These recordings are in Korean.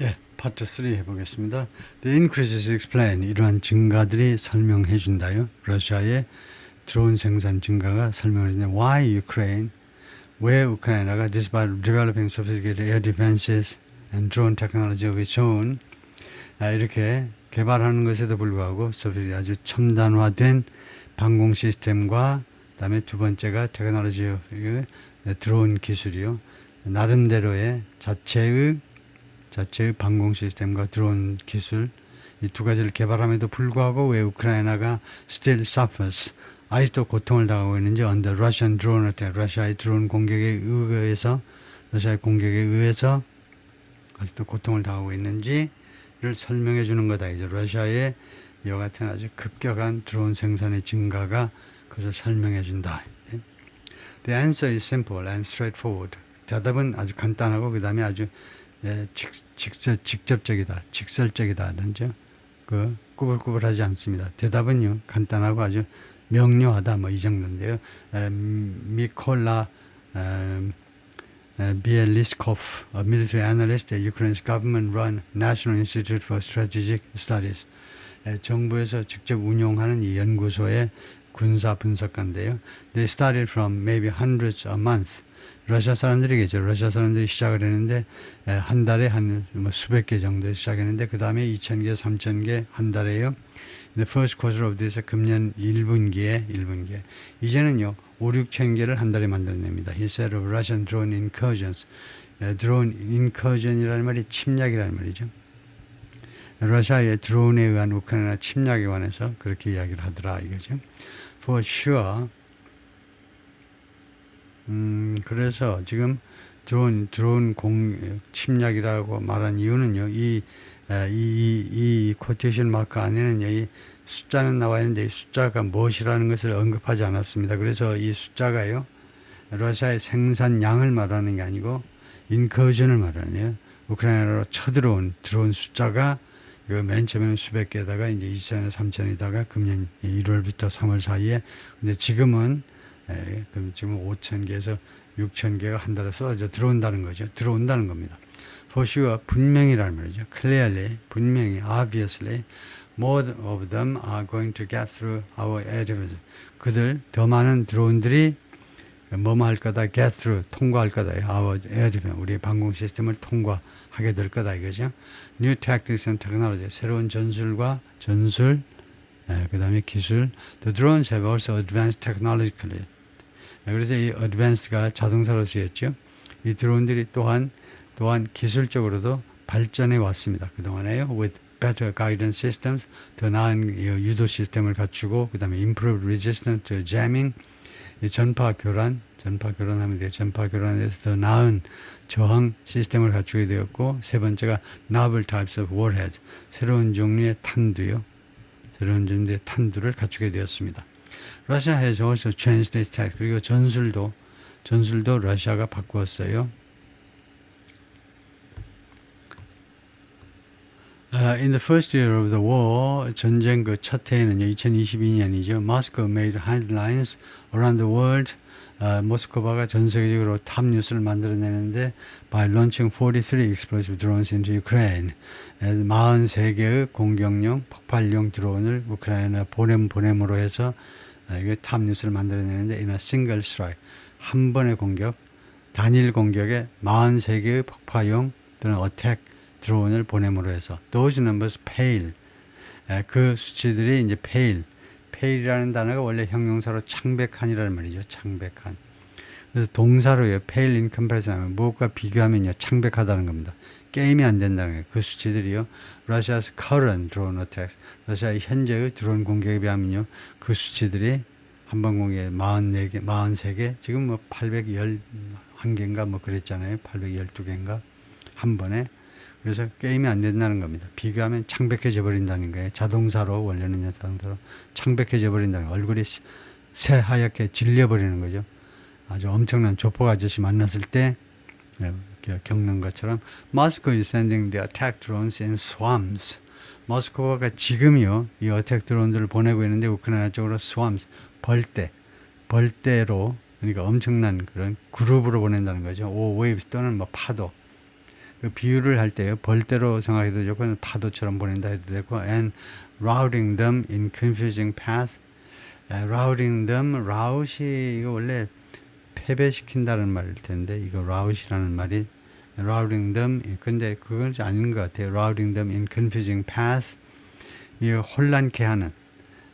예, 파트 3 해보겠습니다. The increases explain 이러한 증가들이 설명해 준다요. 러시아의 드론 생산 증가가 설명을 해주는 Why Ukraine? 왜 우크라이나가 despite developing sophisticated air defenses and drone technology of its own 아, 이렇게 개발하는 것에도 불구하고 아주 첨단화된 방공 시스템과 그다음에 두 번째가 테크놀로지 드론 기술이요. 나름대로의 자체의 자체의 방공 시스템과 드론 기술 이 두 가지를 개발함에도 불구하고 왜 우크라이나가 still suffers 아직도 고통을 당하고 있는지 under Russian drone attack 러시아의 드론 공격에 의해서 러시아의 공격에 의해서 아직도 고통을 당하고 있는지를 설명해 주는 거다. 이제 러시아의 이와 같은 아주 급격한 드론 생산의 증가가 그것을 설명해 준다. The answer is simple and straightforward. 대답은 아주 간단하고 그 다음에 아주 예, 직, 직접, 직접적이다, 직설적이다. 그런죠. 그 꾸불꾸불하지 않습니다. 대답은요 간단하고 아주 명료하다 뭐 이 정도인데요. 에, 미콜라 에, Bieliskov, a military analyst at Ukraine's government-run National Institute for Strategic Studies. 에, 정부에서 직접 운용하는 이 연구소의 군사 분석가인데요. They started from maybe hundreds a month. 러시아 사람들이겠죠. 러시아 사람들이 시작을 했는데 에, 한 달에 한 뭐 수백 개 정도 시작했는데 그 다음에 2천 개, 3천 개 한 달에요. The first quarter of this 금년 1분기에 1분기에 이제는요 5, 6천 개를 한 달에 만들어냅니다. He said of Russian drone incursions. 에, 드론 인커전이라는 말이 침략이라는 말이죠. 러시아의 드론에 의한 우크라이나 침략에 관해서 그렇게 이야기를 하더라 이거죠. For sure. 음, 그래서 지금 드론 드론 공 침략이라고 말한 이유는요. 이 에, 이, 이, 이 코테이션 마크 안에는 이 숫자는 나와 있는데 이 숫자가 무엇이라는 것을 언급하지 않았습니다. 그래서 이 숫자가요. 러시아의 생산량을 말하는 게 아니고 인커전을 말하네요. 우크라이나로 쳐들어온 들어온 숫자가 이거 맨 처음에는 수백 개다가 이제 2천에 3천이다가 금년 1월부터 3월 사이에 근데 지금은 예, 그럼 지금 5천 개에서 6천 개가 한 달에 쏟아져 들어온다는 거죠. 들어온다는 겁니다. For sure 분명히라는 말이죠. Clearly 분명히 obviously more of them are going to get through our defense. 그들 더 많은 드론들이 뭐뭐 할 거다, get through, 통과할 거다. our defense, 우리의 방공 시스템을 통과하게 될 거다 이거죠. New tactics and technology, 새로운 전술과 전술, 예, 그 다음에 기술. The drones have also advanced technologically. 예, 그래서 이 advanced가 자동사로 쓰였죠. 이 드론들이 또한 또한 기술적으로도 발전해 왔습니다. 그동안에요. with better guidance systems, 더 나은 이 유도 시스템을 갖추고 그다음에 improved resistance to jamming, 이 전파 교란, 전파 교란하면 돼요. 전파 교란에서 더 나은 저항 시스템을 갖추게 되었고 세 번째가 novel types of warheads, 새로운 종류의 탄두요. 새로운 종류의 탄두를 갖추게 되었습니다. Also changed its tactics. 그리고 전술도 전술도 러시아가 바꾸었어요. Uh, in the first year of the war, 전쟁 그 첫 해에는요, 2022년이죠. Moscow made headlines around the world. 어, 모스크바가 전 세계적으로 탑 뉴스를 만들어내는데 by launching 43 explosive drones into Ukraine. 43개의 공격용 폭발용 드론을 우크라이나 보냄 보냄으로 해서 어, 이게 탑 뉴스를 만들어내는데 a single strike 한 번의 공격 단일 공격에 43개의 폭파용 또는 어택 드론을 보냄으로 해서 those numbers pale 에, 그 수치들이 이제 pale pale이라는 단어가 원래 형용사로 창백한이라는 말이죠. 창백한. 그래서 동사로요 pale in comparison 하면 무엇과 비교하면요 창백하다는 겁니다 게임이 안 된다는 거예요 그 수치들이요 Russia's current drone attacks 러시아의 현재의 드론 공격에 비하면요 그 수치들이 한번 공격에 44개 43개 지금 뭐 811개인가 뭐 그랬잖아요 812개인가 한 번에 그래서 게임이 안 된다는 겁니다. 비교하면 창백해져 버린다는 거예요. 자동사로 원래는 자동사로 창백해져 버린다는 거예요. 얼굴이 새하얗게 질려 버리는 거죠. 아주 엄청난 조폭 아저씨 만났을 때 네, 겪는 것처럼 Moscow is sending the attack drones in swarms. 모스크바가 지금요 이 어택 드론들을 보내고 있는데 우크라이나 쪽으로 swarms 벌떼 벌떼로 그러니까 엄청난 그런 그룹으로 보낸다는 거죠. 오 웨이브 또는 뭐 파도 그 비유를 할 때요. 벌대로 생각해도 좋고 파도처럼 보낸다 해도 되고 and routing them in confusing path. 에, routing them, rout이 이거 원래 패배시킨다는 말일 텐데 이거 rout이라는 말이 routing them 근데 그건 아닌 것 같아요. routing them in confusing path. 이 혼란케 하는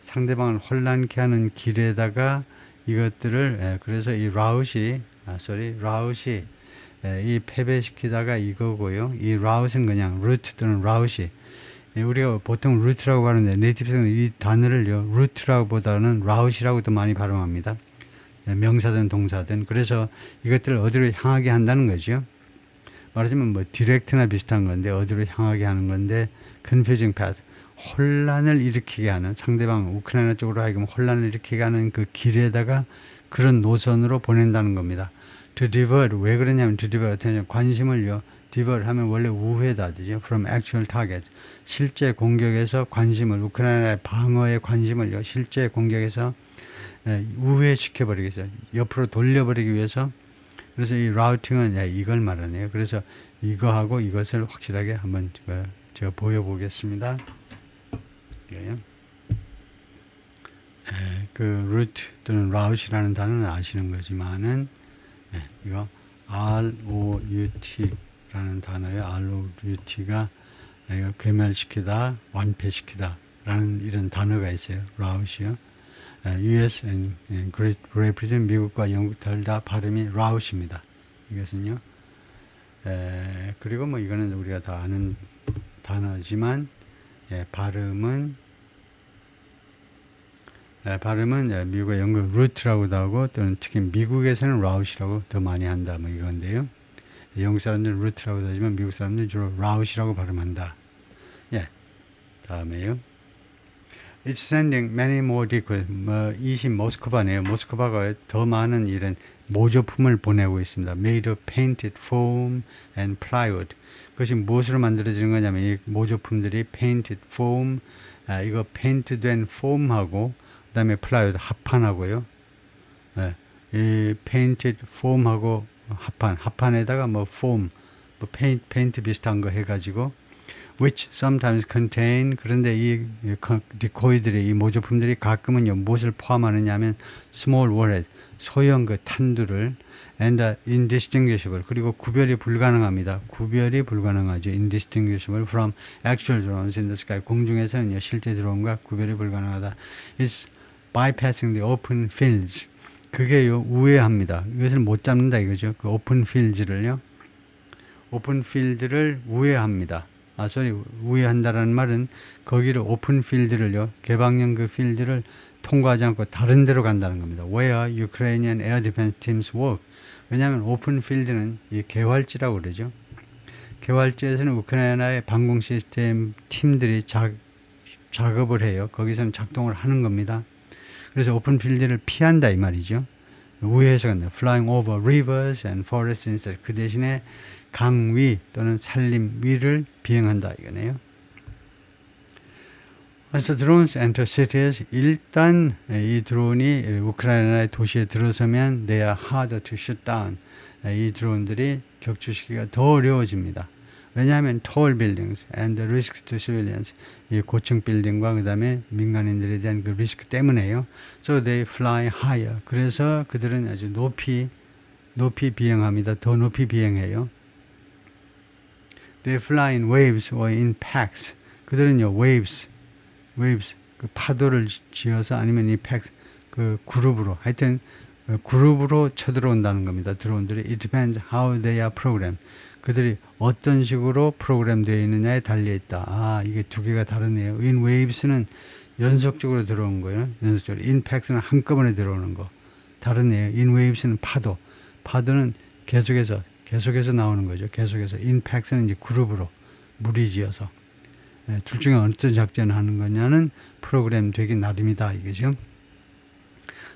상대방을 혼란케 하는 길에다가 이것들을 에, 그래서 이 라웃이 아 sorry 라웃이 에, 이 패배시키다가 이거고요. 이 라웃은 그냥 루트 또는 라웃이 예, 우리가 보통 루트라고 하는데 네이티브는 이 단어를요 루트라고 보다는 라웃이라고 도 많이 발음합니다. 예, 명사든 동사든 그래서 이것들을 어디로 향하게 한다는 거죠. 말하자면 뭐 디렉트나 비슷한 건데 어디로 향하게 하는 건데 confusing path 혼란을 일으키게 하는 상대방 우크라이나 쪽으로 하여금 혼란을 일으키게 하는 그 길에다가 그런 노선으로 보낸다는 겁니다. divert 왜 그러냐면 divert 어떻게 관심을요 divert 하면 원래 우회다 되죠 from actual target 실제 공격에서 관심을 우크라이나의 방어의 관심을요 실제 공격에서 예, 우회시켜 버리겠어요 옆으로 돌려버리기 위해서 그래서 이 라우팅은 예, 이걸 말하네요 그래서 이거하고 이것을 확실하게 한번 제가, 보여보겠습니다 예. 에, 그 루트 또는 라웃이라는 단어는 아시는 거지만은 예, 이거 ROUT라는 단어예요. ROUT가 괴멸시키다, 완패시키다 라는 이런 단어가 있어요. 라웃이요. 에, US and, Great Britain, 미국과 영국 둘다 발음이 라웃입니다. 이것은요. 에, 그리고 뭐 이거는 우리가 다 아는 단어지만 예, 발음은 예, 발음은 예, 미국의 영국 루트라고도 하고 또는 특히 미국에서는 라웃이라고 더 많이 한다 뭐 이건데요. 영국 사람들은 루트라고 하지만 미국 사람들은 주로 라웃이라고 발음한다. 예, 다음에요. It's sending many more decals. 뭐, 이시 모스크바네요. 모스크바가 더 많은 이런 모조품을 보내고 있습니다. Made of painted foam and plywood. 그것이 무엇으로 만들어지는 거냐면 이 모조품들이 painted foam, 아, 이거 페인트 된 폼하고 그다음에 플라이우드 합판하고요. 예, 이 painted foam하고 합판, 합판에다가 뭐 foam, 뭐 페인트, 페인트 비슷한 거 해가지고 which sometimes contain 그런데 이 디코이들이 이 모조품들이 가끔은요 무엇을 포함하느냐면 small warhead 소형 그 탄두를 and indistinguishable 그리고 구별이 불가능합니다. 구별이 불가능하죠. indistinguishable from actual drones in the sky 공중에서는요 실제 드론과 구별이 불가능하다. It's bypassing the open fields 그게요 우회합니다. 이것을 못 잡는다 이거죠. 그 open fields를요 오픈 필드를 우회합니다. 아, 소리 우회한다라는 말은 거기를 오픈 필드를요 개방형 그 필드를 통과하지 않고 다른 데로 간다는 겁니다. Where Ukrainian Air Defense Teams work. 왜냐하면 오픈 필드는 이 개활지라고 그러죠. 개활지에서는 우크라이나의 방공 시스템 팀들이 작, 작업을 해요. 거기서는 작동을 하는 겁니다. 그래서 오픈 필드를 피한다 이 말이죠. 우회해서 간다. Flying over rivers and forests instead. 그 대신에 강위 또는 산림 위를 비행한다 이거네요. The drones enter cities, 일단 이 드론이 우크라이나의 도시에 들어서면 they are harder to shoot down. 이 드론들이 격추시키기가 더 어려워집니다. 왜냐하면 tall buildings and the risk to civilians 이 고층 빌딩과 그 다음에 민간인들에 대한 그 리스크 때문에요. So they fly higher. 그래서 그들은 아주 높이 높이 비행합니다. 더 높이 비행해요. They fly in waves or in packs. 그들은요 waves, waves 그 파도를 지어서 아니면 이 packs 그 그룹으로 하여튼 그룹으로 쳐들어온다는 겁니다. 드론들이 it depends how they are programmed. 그들이 어떤 식으로 프로그램 되어 있느냐에 달려 있다. 아, 이게 두 개가 다르네요. in waves는 연속적으로 들어오는 거예요. 연속적으로. in packs는 한꺼번에 들어오는 거. 다르네요. in waves는 파도. 파도는 계속해서 계속해서 나오는 거죠. 계속해서 packs는 이제 그룹으로 무리지어서 예, 둘 중에 어떤 작전을 하는 거냐는 프로그램 되기 나름이다 이거죠.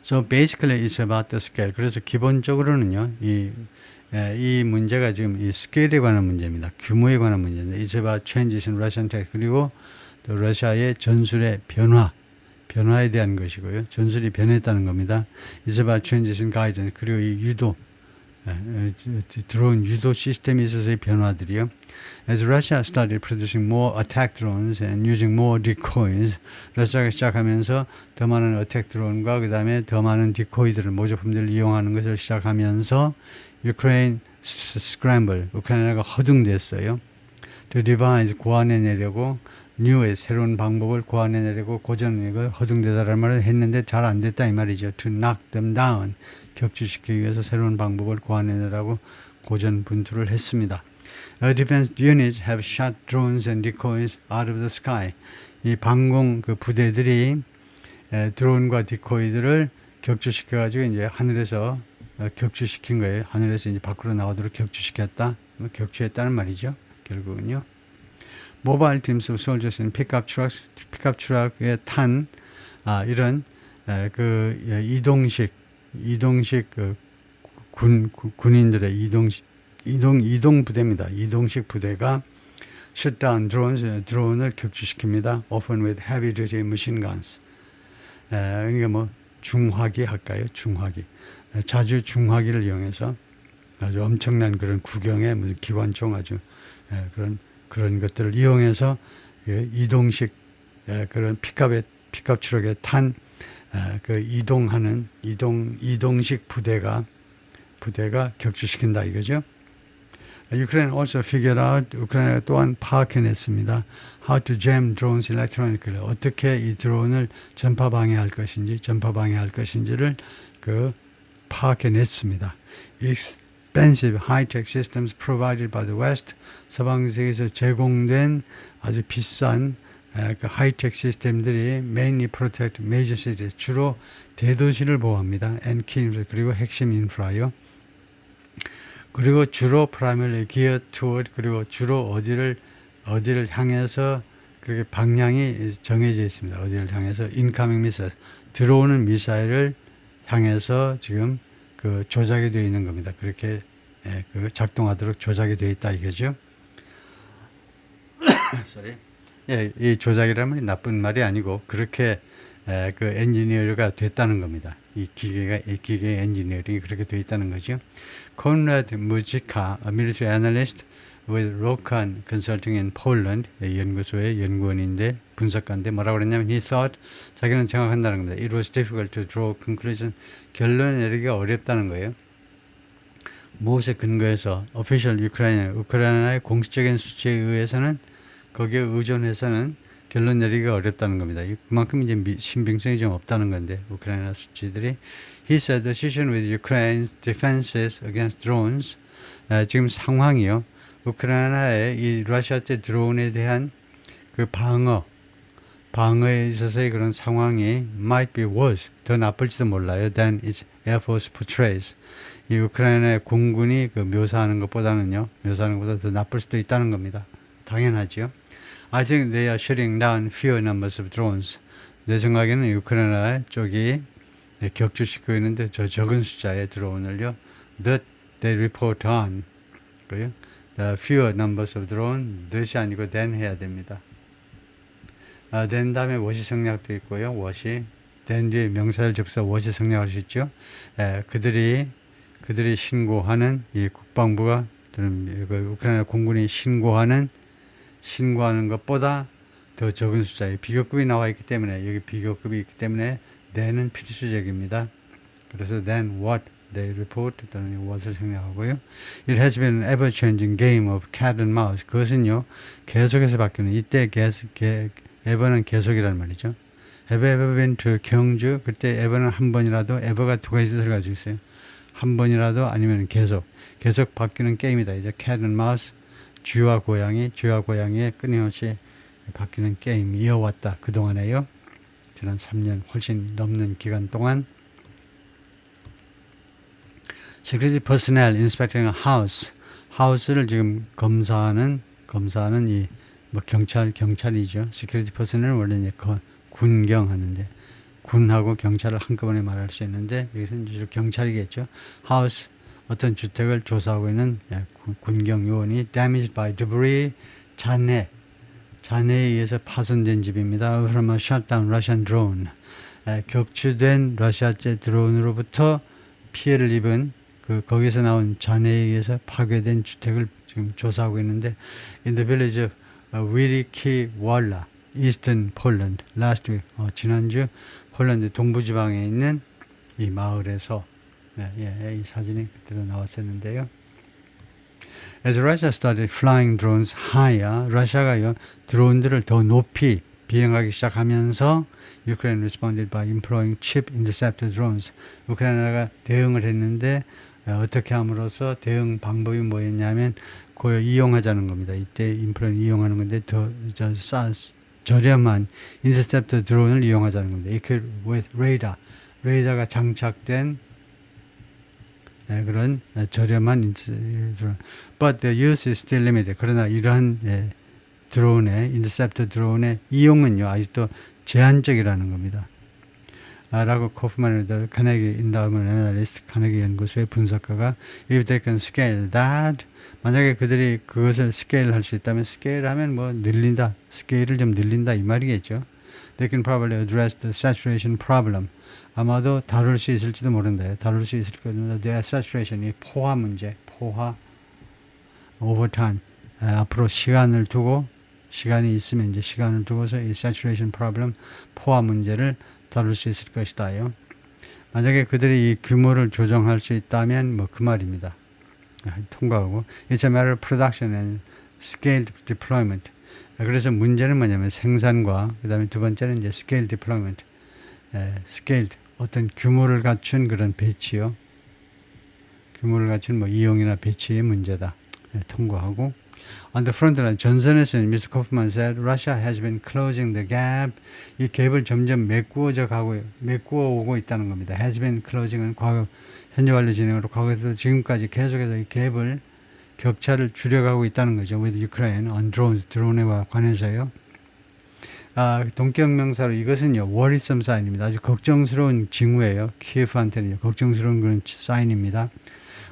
So basically it's about the scale. 그래서 기본적으로는요, 이, 에, 이 문제가 지금 이 스케일에 관한 문제입니다. 규모에 관한 문제인데, it's about changes. 그리고 또 러시아의 전술의 변화, 변화에 대한 것이고요. 전술이 변했다는 겁니다. It's about changes. 그리고 이 유도, 에, 에, 드- 드론 유도 시스템에 있어서의 변화들이요. As Russia started producing more attack drones and using more decoys, 러시아가 시작하면서 더 많은 어택 드론과 그 다음에 더 많은 디코이들을 모조품들을 이용하는 것을 시작하면서 유크레인 스크램블, 우크라이나가 허둥댔어요. To devise 고안해내려고 뉴의 새로운 방법을 고안해내려고 고전을 허둥대다라는 말을 했는데 잘 안 됐다 이 말이죠. To knock them down 격추시키기 위해서 새로운 방법을 고안해내라고 고전 분투를 했습니다. Air defense units have shot drones and decoys out of the sky. 이 방공 그 부대들이 에, 드론과 디코이들을 격추시켜 가지고 이제 하늘에서 어, 격추시킨 거예요. 하늘에서 이제 밖으로 나오도록 격추시켰다. 뭐 격추했다는 말이죠. 결국은요. 모바일 팀스 솔저스는 픽업 트럭 픽업 트럭에 탄 아, 이런 에, 그 예, 이동식 이동식 그 군, 구- 군인들의 이동식 이동 이동 부대입니다. 이동식 부대가 셧다운 드론 드론을 격추시킵니다. Often with heavy duty machine guns. 에, 그러니까 뭐 중화기 할까요? 중화기. 에, 자주 중화기를 이용해서 아주 엄청난 그런 구경의 무슨 기관총 아주 에, 그런 그런 것들을 이용해서 예, 이동식 예, 그런 픽업에 픽업 트럭에 탄 그 이동하는 이동 이동식 부대가 부대가 격추시킨다 이거죠. 우크라이나 also figured out 우크라이나가 또한 파악해냈습니다. How to jam drones electronically 어떻게 이 드론을 전파 방해할 것인지 전파 방해할 것인지를 그 파악해냈습니다. Expensive high-tech systems provided by the West 서방 세계에서 제공된 아주 비싼 에, 그 하이텍 시스템들이 mainly protect major cities 주로 대도시를 보호합니다. and key 그리고 핵심 인프라요. 그리고 주로 primarily geared toward 그리고 주로 어디를 어디를 향해서 그렇게 방향이 정해져 있습니다. 어디를 향해서 incoming missile 들어오는 미사일을 향해서 지금 그 조작이 되어 있는 겁니다. 그렇게 예, 그 작동하도록 조작이 되어 있다 이거죠. 예, 이 조작이라는 말이 나쁜 말이 아니고 그렇게 에, 그 엔지니어가 됐다는 겁니다. 이 기계가 이 기계 엔지니어링이 그렇게 되어 있다는 거죠. Konrad Mujica, a military with Rokan Consulting in Poland, 예, 연구소의 연구원인데 분석가인데 뭐라고 그랬냐면 he thought 자기는 생각한다는 겁니다. It was difficult to draw conclusion. 결론 내리기가 어렵다는 거예요. 무엇에 근거해서 official 우크라이나 우크라이나의 공식적인 수치에 의해서는 거기에 의존해서는 결론 내리기가 어렵다는 겁니다. 이- 그만큼 이제 미- 신빙성이 좀 없다는 건데 우크라이나 수치들이 He said the situation with Ukraine's defenses against drones 아, 지금 상황이요. 우크라이나의 이 러시아제 드론에 대한 그 방어 방어에 있어서의 그런 상황이 might be worse 더 나쁠지도 몰라요 than its air force portrays. 이 우크라이나의 공군이 그 묘사하는 것보다는요 묘사하는 것보다 더 나쁠 수도 있다는 겁니다. 당연하죠 I think they are shutting down fewer numbers of drones. 내 생각에는 우크라이나 쪽이 네, 격추시키고 있는데 저 적은 숫자의 드론을요 that they report on. 그요 fewer numbers of drone that이 아니고 than 해야 됩니다 아, 된 다음에 워시 성략도 있고요. 워시 된 뒤에 명사를 접사 워시 성략할 수 있죠. 에, 그들이 그들이 신고하는 이 국방부가 또는 그 우크라이나 공군이 신고하는 신고하는 것보다 더 적은 숫자의 비교급이 나와 있기 때문에 여기 비교급이 있기 때문에 then은 필수적입니다. 그래서 then what they report 또는 what을 생략하고요. It has been an ever-changing game of cat and mouse. 그것은요 계속해서 바뀌는 이때 계속 개, ever는 계속이라는 말이죠. Have ever been to 경주? 그때 ever는 한 번이라도 ever가 두 가지 뜻을 가지고 있어요. 한 번이라도 아니면 계속 계속 바뀌는 게임이다. 이제 cat and mouse 쥐와 고양이 쥐와 고양이의 끊임없이 바뀌는 게임 이어왔다. 그 동안에요. 지난 3년 훨씬 넘는 기간 동안 security personnel inspecting a house 하우스를 지금 검사하는 검사하는 이 뭐 경찰 경찰이죠. security personnel 원래 이제 거- 군경 하는데 군하고 경찰을 한꺼번에 말할 수 있는데 여기서는 주로 경찰이겠죠. 하우스 어떤 주택을 조사하고 있는 예, 군- 군경 요원이 damaged by debris 잔해 잔해에 의해서 파손된 집입니다. From a shutdown Russian drone. 에, 격추된 러시아제 드론으로부터 피해를 입은 그그 거기서 나온 잔해에 의해서 파괴된 주택을 지금 조사하고 있는데 in the village of 위리키왈라 Eastern Poland last week 어, 지난주 폴란드 동부 지방에 있는 이 마을에서 예, 예, 이 사진이 그때도 나왔었는데요. As Russia started flying drones higher, 러시아가요 드론들을 더 높이 비행하기 시작하면서 Ukraine responded by employing chip interceptor drones. 우크라이나가 대응을 했는데 어, 어떻게 함으로써 대응 방법이 뭐였냐면 그 이용하자는 겁니다. 이때 인플레 이용하는 건데 더저 저렴한 인터셉터 드론을 이용하자는 겁니다. Equipped with radar, 레이더가 장착된 예, 그런 예, 저렴한 드론. But the use is still limited. 그러나 이러한 예, 드론의 인터셉터 드론의 이용은요 아직도 제한적이라는 겁니다. 아, 라고 코프만을 카네기 인다우먼 애널리스트 카네기 연구소의 분석가가 if they can scale that. 만약에 그들이 그것을 스케일 할 수 있다면 스케일 하면 뭐 늘린다 스케일을 좀 늘린다 이 말이겠죠. They can probably address the saturation problem. 아마도 다룰 수 있을지도 모른다 다룰 수 있을 겁니다 the saturation 이 포화 문제 포화. Over time 아, 앞으로 시간을 두고 시간이 있으면 이제 시간을 두고서 이 saturation problem 포화 문제를 다룰 수 있을 것이다요. 만약에 그들이 이 규모를 조정할 수 있다면 뭐 그 말입니다. 아, 통과하고 It's a production and scaled deployment. 아, 그래서 문제는 뭐냐면 생산과 그다음에 두 번째는 이제 scale deployment. 에, scaled 어떤 규모를 갖춘 그런 배치요. 규모를 갖춘 뭐 이용이나 배치의 문제다. 예, 통과하고 On the front line, 전선에서는 Mr. Kaufman said Russia has been closing the gap. 이 갭을 점점 메꾸어져 가고 메꾸어 오고 있다는 겁니다. has been closing은 과거 현재 완료 진행으로 과거에도 지금까지 계속해서 이 갭을 격차를 줄여가고 있다는 거죠. with Ukraine on drones 드론에 관해서요. 아, 동격명사로 이것은요 worrisome sign입니다. 아주 걱정스러운 징후예요. 키예프한테는요 걱정스러운 그런 사인입니다.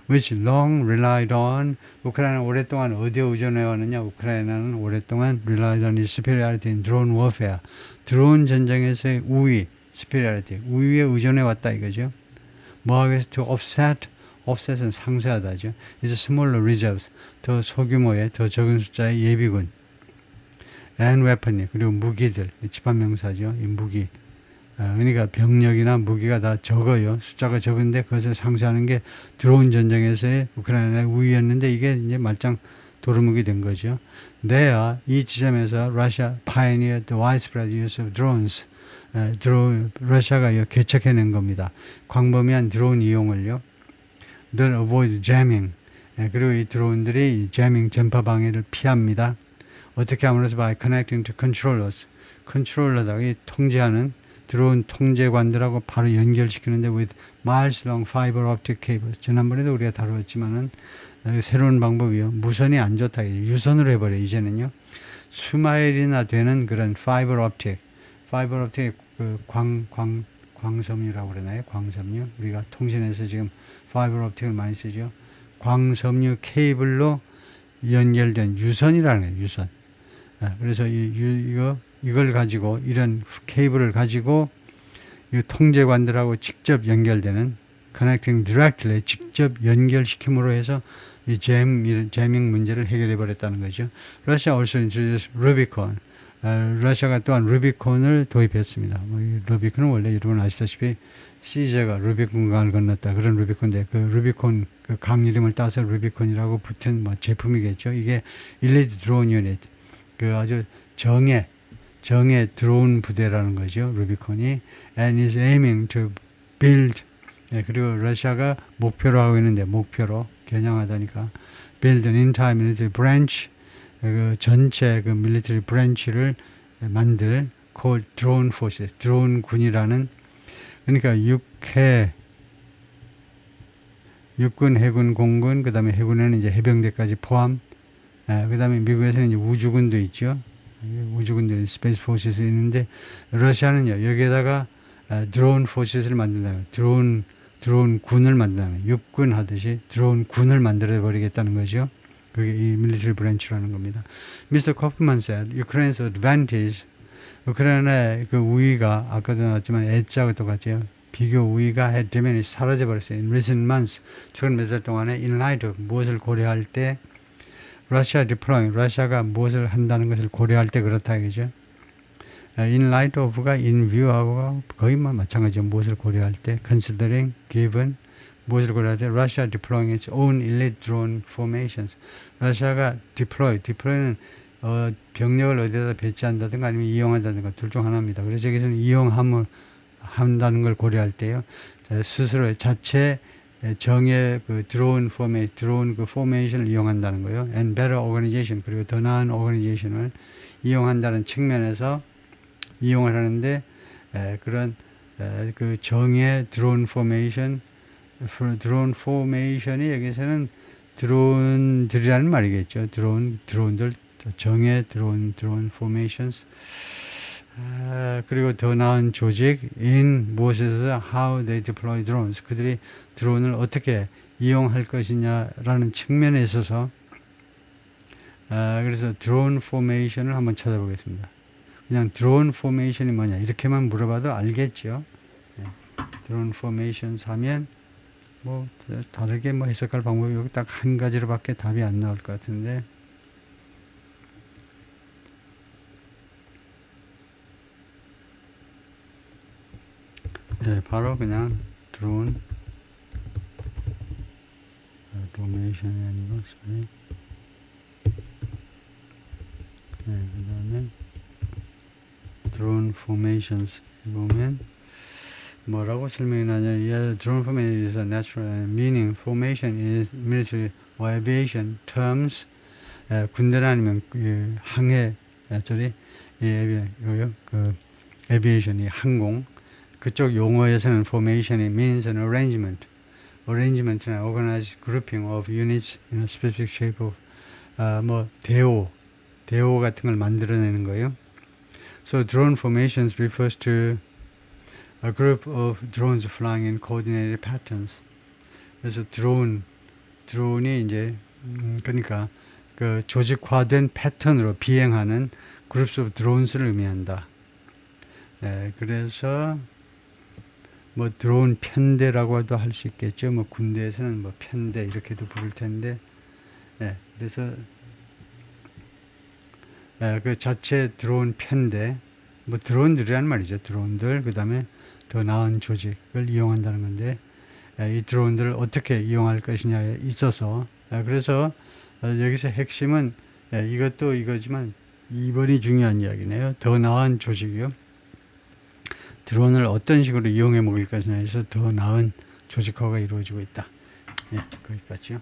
Which long relied on 우크라이나는 오랫동안 어디에 의존해 왔느냐 우크라이나는 오랫동안 relied on its superiority in drone warfare 드론 전쟁에서의 우위 superiority 우위에 의존해 왔다 이거죠 뭐 위해서 to offset offset은 상쇄하다죠 is smaller reserves 더 소규모의 더 적은 숫자의 예비군 and weaponry 그리고 무기들 집합명사죠 이 무기 아, 그러니까 병력이나 무기가 다 적어요. 숫자가 적은데 그것을 상쇄하는 게 드론 전쟁에서의 우크라이나의 우위였는데 이게 이제 말짱 도루묵이 된 거죠. 내야 이 지점에서 Russia pioneered the widespread 드론, 러시아가 요 개척해낸 겁니다. 광범위한 드론 이용을요. They'll avoid jamming. 에, 그리고 이 드론들이 이 jamming 전파 방해를 피합니다. 어떻게 함으로써 by connecting to controllers. 컨트롤러다 이 통제하는 드론 통제관들하고 바로 연결시키는데 with miles long fiber optic cable. 지난번에도 우리가 다루었지만은 어, 새로운 방법이요. 무선이 안 좋다. 유선으로 해버려 이제는요. 수마일이나 되는 그런 fiber optic, fiber optic 그광 광 광섬유라고 그러나요? 광섬유. 우리가 통신에서 지금 fiber optic을 많이 쓰죠. 광섬유 케이블로 연결된 유선이라는 거예요. 유선. 아, 그래서 이, 유, 이거 이걸 가지고 이런 케이블을 가지고 이 통제관들하고 직접 연결되는 connecting directly 직접 연결시킴으로 해서 이 잼, 재밍 문제를 해결해 버렸다는 거죠. 러시아 also introduced Rubicon. 아, 러시아가 또한 루비콘을 도입했습니다. 뭐, 이 루비콘은 원래 여러분 아시다시피 시제가 루비콘 강을 건넜다 그런 루비콘인데 그 루비콘 그 강 이름을 따서 루비콘이라고 붙은 뭐 제품이겠죠. 이게 일리드 드론 유닛 그 아주 정예 정예 드론 부대라는 거죠. 루비콘이. And is aiming to build. 예, 그리고 러시아가 목표로 하고 있는데 목표로 겨냥하다니까. Build an entire military branch. 그 전체 그 military branch를 만들 called drone forces 드론 군이라는. 그러니까 육해 육군, 해군, 공군, 그 다음에 해군에는 이제 해병대까지 포함, 그 다음에 미국에서는 이제 우주군도 있죠. 우주군들 스페이스 포시스 있는데 러시아는요 여기에다가 아, 드론 포시스를 만든다 드론 드론 군을 만든다 육군 하듯이 드론 군을 만들어 버리겠다는 거죠 그게 이 밀리터리 브랜치라는 겁니다. 미스터 코프만 said Ukraine's advantage. 우크라이나의 그 우위가 아까도 나왔지만 애자하고 똑같죠 비교 우위가 diminished 사라져 버렸어요. In recent months 최근 몇 달 동안에 in light of 무엇을 고려할 때 러시아 deploying 러시아가 무엇을 한다는 것을 고려할 때 그렇다 이거죠. 어, in light of가 in view하고 거의 뭐 마찬가지죠. 무엇을 고려할 때 considering given 무엇을 고려할 때 Russia deploying its own elite drone formations. 러시아가 deploy, deploy는 어, 병력을 어디다 배치한다든가 아니면 이용한다든가 둘 중 하나입니다. 그래서 여기서는 이용함을 한다는 걸 고려할 때요. 자, 스스로의 자체 정의 그 드론 포메 드론 그 포메이션을 이용한다는 거예요. and better organization 그리고 더 나은 organization을 이용한다는 측면에서 이용을 하는데 에, 그런 에, 그 정의 드론 포메이션 드론 포메이션이 여기서는 드론들이라는 말이겠죠. 드론 드론들 정의 드론 드론 포메이션스 아, 그리고 더 나은 조직 in 무엇에서 how they deploy drones 그들이 드론을 어떻게 이용할 것이냐라는 측면에 있어서 아, 그래서 드론 포메이션을 한번 찾아보겠습니다. 그냥 드론 포메이션이 뭐냐 이렇게만 물어봐도 알겠죠. 예. 드론 포메이션 하면 뭐 다르게 뭐 해석할 방법이 여기 딱 한 가지로밖에 답이 안 나올 것 같은데 네, 바로 그냥 드론 포메이션이 아니고 sorry. 네, 그 다음에 드론 포메이션스 보면 뭐라고 나냐 yeah, drone formation is a natural meaning formation is military aviation terms 에, 군대나 아니면 그 항해 에, 저리 예, 이거요 그 aviation이 항공 그쪽 용어에서는 formation이 means an arrangement arrangement나 organized grouping of units in a specific shape of 아, 뭐 대오 대오 같은 걸 만들어내는 거예요. So drone formations refers to a group of drones flying in coordinated patterns. 그래서 드론 드론이 이제 음, 그러니까 그 조직화된 패턴으로 비행하는 of drones를 의미한다. 예, 그래서 뭐 드론 편대라고도 할 수 있겠죠. 뭐 군대에서는 뭐 편대 이렇게도 부를 텐데, 예, 그래서 예, 그 자체 드론 편대, 뭐 드론들이란 말이죠. 드론들 그 다음에 더 나은 조직을 이용한다는 건데 이 드론들을 어떻게 이용할 것이냐에 있어서 그래서 어, 여기서 핵심은 이것도 이거지만 2번이 중요한 이야기네요. 더 나은 조직이요. 드론을 어떤 식으로 이용해 먹을 것이냐에서 더 나은 조직화가 이루어지고 있다. 예, 거기까지요.